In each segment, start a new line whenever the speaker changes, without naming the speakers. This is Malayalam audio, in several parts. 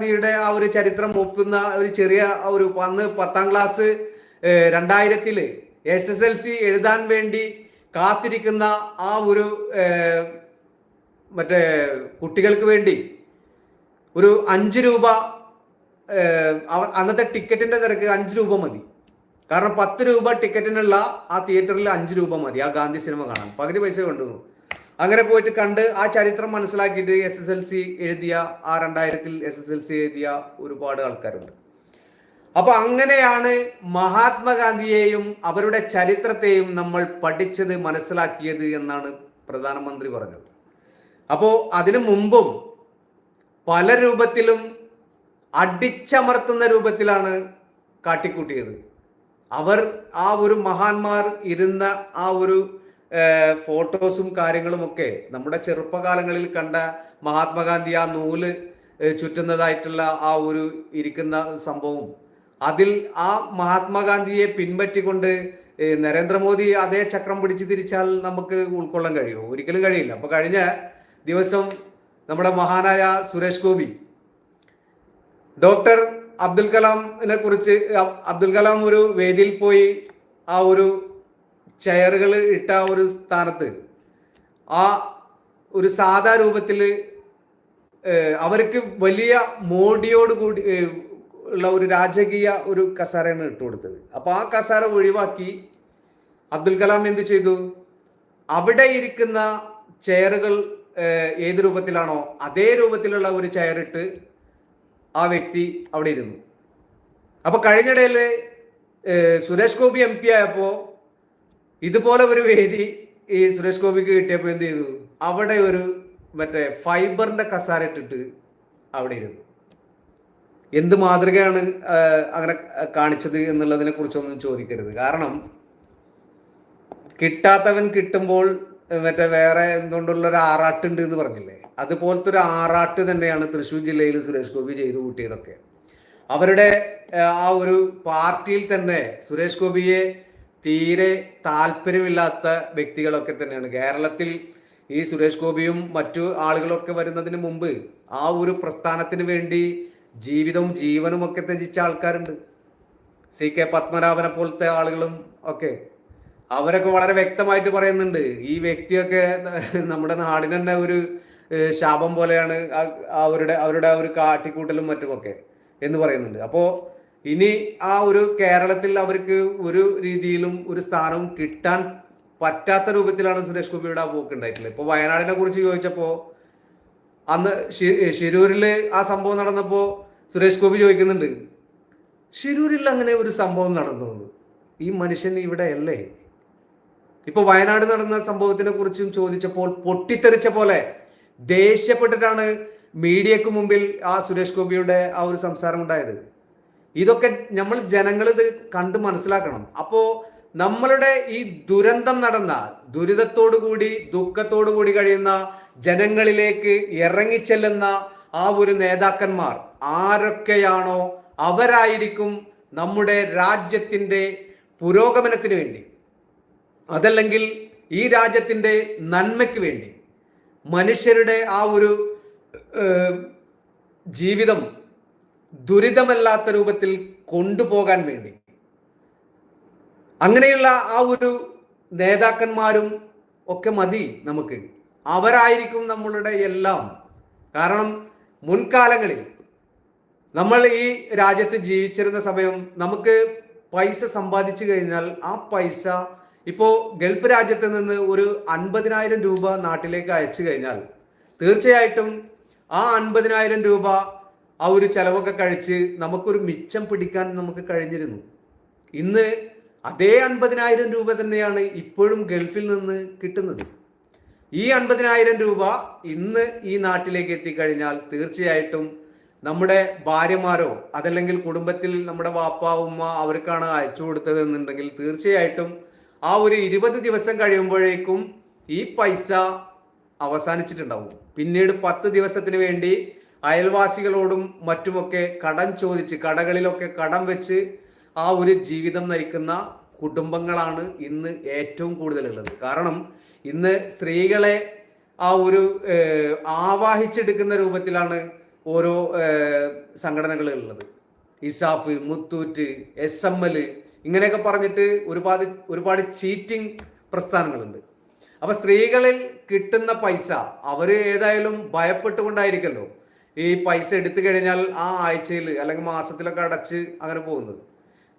ഗാന്ധിയുടെ ആ ഒരു ചരിത്രം ഒപ്പുന്ന ഒരു ചെറിയ ഒരു അന്ന് പത്താം ക്ലാസ് രണ്ടായിരത്തിൽ എസ് എസ് എൽ സി എഴുതാൻ വേണ്ടി കാത്തിരിക്കുന്ന ആ ഒരു മറ്റേ കുട്ടികൾക്ക് വേണ്ടി ഒരു അഞ്ച് രൂപ അന്നത്തെ ടിക്കറ്റിന്റെ നിരക്ക് അഞ്ച് രൂപ മതി. കാരണം പത്ത് രൂപ ടിക്കറ്റിനുള്ള ആ തിയേറ്ററിൽ അഞ്ച് രൂപ മതി. ആ ഗാന്ധി സിനിമ കാണാൻ. പകുതി പൈസ കൊണ്ടുവന്നു. അങ്ങനെ പോയിട്ട് കണ്ട് ആ ചരിത്രം മനസ്സിലാക്കിയിട്ട് എസ് എസ് എൽ സി എഴുതിയ ആ രണ്ടായിരത്തിൽ എസ് എസ് എൽ സി എഴുതിയ ഒരുപാട് ആൾക്കാരുണ്ട്. അപ്പൊ അങ്ങനെയാണ് മഹാത്മാഗാന്ധിയെയും അവരുടെ ചരിത്രത്തെയും നമ്മൾ പഠിച്ചത് മനസ്സിലാക്കിയത് എന്നാണ് പ്രധാനമന്ത്രി പറഞ്ഞത്. അപ്പോ അതിനു മുമ്പും പല രൂപത്തിലും അടിച്ചമർത്തുന്ന രൂപത്തിലാണ് കാട്ടിക്കൂട്ടിയത്. അവർ ആ ഒരു മഹാന്മാർ ഇരുന്ന ആ ഒരു ഫോട്ടോസും കാര്യങ്ങളും ഒക്കെ നമ്മുടെ ചെറുപ്പകാലങ്ങളിൽ കണ്ട മഹാത്മാഗാന്ധി ആ നൂൽ ചുറ്റുന്നതായിട്ടുള്ള ആ ഒരു ഇരിക്കുന്ന സംഭവം. അതിൽ ആ മഹാത്മാഗാന്ധിയെ പിൻപറ്റിക്കൊണ്ട് നരേന്ദ്രമോദി അതേ ചക്രം പിടിച്ച് തിരിച്ചാൽ നമുക്ക് ഉൾക്കൊള്ളാൻ കഴിയുമോ? ഒരിക്കലും കഴിയില്ല. അപ്പൊ കഴിഞ്ഞ ദിവസം നമ്മുടെ മഹാനായ സുരേഷ് ഗോപി ഡോക്ടർ അബ്ദുൽ കലാമിനെ കുറിച്ച് അബ്ദുൽ കലാം ഒരു വേദിയിൽ പോയി ആ ഒരു ചെയറുകൾ ഇട്ട ഒരു സ്ഥാനത്ത്. ആ ഒരു സാധാ രൂപത്തിൽ അവർക്ക് വലിയ മോഡിയോട് കൂടി ഉള്ള ഒരു രാജകീയ ഒരു കസാരയാണ് ഇട്ട് കൊടുത്തത്. അപ്പോൾ ആ കസാര ഒഴിവാക്കി അബ്ദുൽ കലാം എന്ത് ചെയ്തു? അവിടെ ഇരിക്കുന്ന ചെയറുകൾ ഏത് രൂപത്തിലാണോ അതേ രൂപത്തിലുള്ള ഒരു ചെയറിട്ട് ആ വ്യക്തി അവിടെ ഇരുന്നു. അപ്പോൾ കഴിഞ്ഞിടയിൽ സുരേഷ് ഗോപി എം പി ആയപ്പോ ഇതുപോലെ ഒരു വേദി ഈ സുരേഷ് ഗോപിക്ക് കിട്ടിയപ്പോ എന്ത് ചെയ്തു? അവിടെ ഒരു മറ്റേ ഫൈബറിന്റെ കസാര ഇട്ടിട്ട് അവിടെ ഇരുന്നു. എന്ത് മാതൃകയാണ് അങ്ങനെ കാണിച്ചത് എന്നുള്ളതിനെ കുറിച്ചൊന്നും ചോദിക്കരുത്. കാരണം കിട്ടാത്തവൻ കിട്ടുമ്പോൾ മറ്റേ വേറെ എന്തുകൊണ്ടുള്ള ഒരു ആറാട്ടുണ്ട് എന്ന് പറഞ്ഞില്ലേ? അതുപോലത്തെ ഒരു ആറാട്ട് തന്നെയാണ് തൃശ്ശൂർ ജില്ലയിൽ സുരേഷ് ഗോപി ചെയ്തു കൂട്ടിയതൊക്കെ. അവരുടെ ആ ഒരു പാർട്ടിയിൽ തന്നെ സുരേഷ് ഗോപിയെ തീരെ താല്പര്യമില്ലാത്ത വ്യക്തികളൊക്കെ തന്നെയാണ്. കേരളത്തിൽ ഈ സുരേഷ് ഗോപിയും മറ്റു ആളുകളൊക്കെ വരുന്നതിന് മുമ്പ് ആ ഒരു പ്രസ്ഥാനത്തിന് വേണ്ടി ജീവിതവും ജീവനും ഒക്കെ ത്യജിച്ച ആൾക്കാരുണ്ട്. സി കെ പത്മനാഭനെ പോലത്തെ ആളുകളും ഒക്കെ. അവരൊക്കെ വളരെ വ്യക്തമായിട്ട് പറയുന്നുണ്ട് ഈ വ്യക്തിയൊക്കെ നമ്മുടെ നാടിന് തന്നെ ഒരു ശാപം പോലെയാണ് അവരുടെ അവരുടെ ആ ഒരു കാട്ടിക്കൂട്ടലും മറ്റുമൊക്കെ എന്ന് പറയുന്നുണ്ട്. അപ്പോ ഇനി ആ ഒരു കേരളത്തിൽ അവർക്ക് ഒരു രീതിയിലും ഒരു സ്ഥാനവും കിട്ടാൻ പറ്റാത്ത രൂപത്തിലാണ് സുരേഷ് ഗോപിയുടെ ആ പോക്ക് ഉണ്ടായിട്ടുള്ളത്. ഇപ്പൊ വയനാടിനെ കുറിച്ച് ചോദിച്ചപ്പോ അന്ന് ഷിരൂരിൽ ആ സംഭവം നടന്നപ്പോ സുരേഷ് ഗോപി ചോദിക്കുന്നുണ്ട് ഷിരൂരിൽ അങ്ങനെ ഒരു സംഭവം നടന്നു ഈ മനുഷ്യൻ ഇവിടെ അല്ലേ? ഇപ്പൊ വയനാട് നടന്ന സംഭവത്തിനെ കുറിച്ചും ചോദിച്ചപ്പോൾ പൊട്ടിത്തെറിച്ച പോലെ ദേഷ്യപ്പെട്ടിട്ടാണ് മീഡിയക്ക് മുമ്പിൽ ആ സുരേഷ് ഗോപിയുടെ ആ ഒരു സംസാരം ഉണ്ടായത്. ഇതൊക്കെ നമ്മൾ ജനങ്ങൾ ഇത് കണ്ട് മനസ്സിലാക്കണം. അപ്പോ നമ്മളുടെ ഈ ദുരന്തം നടന്ന ദുരിതത്തോടു കൂടി ദുഃഖത്തോടു കൂടി കഴിയുന്ന ജനങ്ങളിലേക്ക് ഇറങ്ങിച്ചെല്ലുന്ന ആ ഒരു നേതാക്കന്മാർ ആരൊക്കെയാണോ അവരായിരിക്കും നമ്മുടെ രാജ്യത്തിന്റെ പുരോഗമനത്തിന് വേണ്ടി. അതല്ലെങ്കിൽ ഈ രാജ്യത്തിന്റെ നന്മയ്ക്ക് വേണ്ടി. മനുഷ്യരുടെ ആ ഒരു ജീവിതം ദുരിതമല്ലാത്ത രൂപത്തിൽ കൊണ്ടുപോകാൻ വേണ്ടി. അങ്ങനെയുള്ള ആ ഒരു നേതാക്കന്മാരും ഒക്കെ മതി നമുക്ക്. അവരായിരിക്കും നമ്മളുടെ എല്ലാം. കാരണം മുൻകാലങ്ങളിൽ നമ്മൾ ഈ രാജ്യത്ത് ജീവിച്ചിരുന്ന സമയം നമുക്ക് പൈസ സമ്പാദിച്ചു കഴിഞ്ഞാൽ ആ പൈസ ഇപ്പോ ഗൾഫ് രാജ്യത്ത് നിന്ന് ഒരു അൻപതിനായിരം രൂപ നാട്ടിലേക്ക് അയച്ചു കഴിഞ്ഞാൽ തീർച്ചയായിട്ടും ആ അൻപതിനായിരം രൂപ ആ ഒരു ചെലവൊക്കെ കഴിച്ച് നമുക്കൊരു മിച്ചം പിടിക്കാൻ നമുക്ക് കഴിഞ്ഞിരുന്നു. ഇന്ന് അതേ അൻപതിനായിരം രൂപ തന്നെയാണ് ഇപ്പോഴും ഗൾഫിൽ നിന്ന് കിട്ടുന്നത്. ഈ അൻപതിനായിരം രൂപ ഇന്ന് ഈ നാട്ടിലേക്ക് എത്തിക്കഴിഞ്ഞാൽ തീർച്ചയായിട്ടും നമ്മുടെ ഭാര്യമാരോ അതല്ലെങ്കിൽ കുടുംബത്തിൽ നമ്മുടെ വാപ്പ ഉമ്മ അവർക്കാണ് അയച്ചു കൊടുത്തത് എന്നുണ്ടെങ്കിൽ തീർച്ചയായിട്ടും ആ ഒരു ഇരുപത് ദിവസം കഴിയുമ്പോഴേക്കും ഈ പൈസ അവസാനിച്ചിട്ടുണ്ടാവും. പിന്നീട് പത്ത് ദിവസത്തിന് വേണ്ടി അയൽവാസികളോടും മറ്റുമൊക്കെ കടം ചോദിച്ച് കടകളിലൊക്കെ കടം വെച്ച് ആ ഒരു ജീവിതം നയിക്കുന്ന കുടുംബങ്ങളാണ് ഇന്ന് ഏറ്റവും കൂടുതലുള്ളത്. കാരണം ഇന്ന് സ്ത്രീകളെ ആ ഒരു ആവാഹിച്ചെടുക്കുന്ന രൂപത്തിലാണ് ഓരോ സംഘടനകളുള്ളത് ESAF Muthoot S M L ഇങ്ങനെയൊക്കെ പറഞ്ഞിട്ട് ഒരുപാട് ഒരുപാട് ചീറ്റിംഗ് പ്രസ്ഥാനങ്ങളുണ്ട്. അപ്പൊ സ്ത്രീകളിൽ കിട്ടുന്ന പൈസ അവർ ഏതായാലും ഭയപ്പെട്ടുകൊണ്ടായിരിക്കല്ലോ. ഈ പൈസ എടുത്തു കഴിഞ്ഞാൽ ആ ആഴ്ചയിൽ അല്ലെങ്കിൽ മാസത്തിലൊക്കെ അടച്ച് അങ്ങനെ പോകുന്നത്.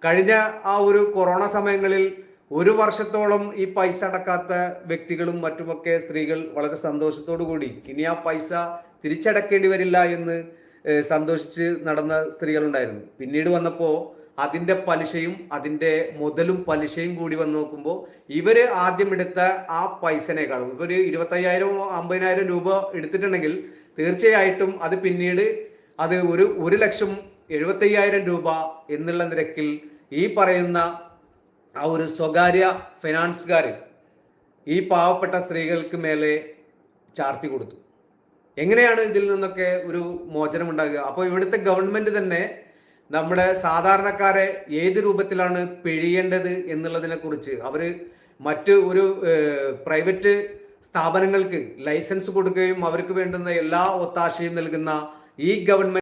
കഴിഞ്ഞ ആ ഒരു കൊറോണ സമയങ്ങളിൽ ഒരു വർഷത്തോളം ഈ പൈസ അടക്കാത്ത വ്യക്തികളും മറ്റുമൊക്കെ സ്ത്രീകൾ വളരെ സന്തോഷത്തോടു കൂടി ഇനി ആ പൈസ തിരിച്ചടക്കേണ്ടി വരില്ല എന്ന് സന്തോഷിച്ച് നടന്ന സ്ത്രീകളുണ്ടായിരുന്നു. പിന്നീട് വന്നപ്പോൾ അതിന്റെ പലിശയും അതിന്റെ മുതലും പലിശയും കൂടി വന്ന് നോക്കുമ്പോൾ ഇവർ ആദ്യം എടുത്ത ആ പൈസനേക്കാളും ഒരു ഇരുപത്തയ്യായിരം അമ്പതിനായിരം രൂപ എടുത്തിട്ടുണ്ടെങ്കിൽ തീർച്ചയായിട്ടും അത് പിന്നീട് അത് ഒരു ഒരു ലക്ഷം എഴുപത്തയ്യായിരം രൂപ എന്നുള്ള നിരക്കിൽ ഈ പറയുന്ന ആ ഒരു സ്വകാര്യ ഫിനാൻസുകാർ ഈ പാവപ്പെട്ട സ്ത്രീകൾക്ക് മേലെ ചാർത്തി കൊടുത്തു. എങ്ങനെയാണ് ഇതിൽ നിന്നൊക്കെ ഒരു മോചനം ഉണ്ടാകുക? അപ്പോൾ ഇവിടുത്തെ ഗവൺമെന്റ് തന്നെ നമ്മുടെ സാധാരണക്കാരെ ഏത് രൂപത്തിലാണ് പിഴിയേണ്ടത് എന്നുള്ളതിനെ കുറിച്ച് അവർ മറ്റ് ഒരു പ്രൈവറ്റ് സ്ഥാപനങ്ങൾക്ക് ലൈസൻസ് കൊടുക്കുകയും അവർക്ക് വേണ്ടുന്ന എല്ലാ ഒത്താശയും നൽകുന്ന ഈ ഗവൺമെന്റ്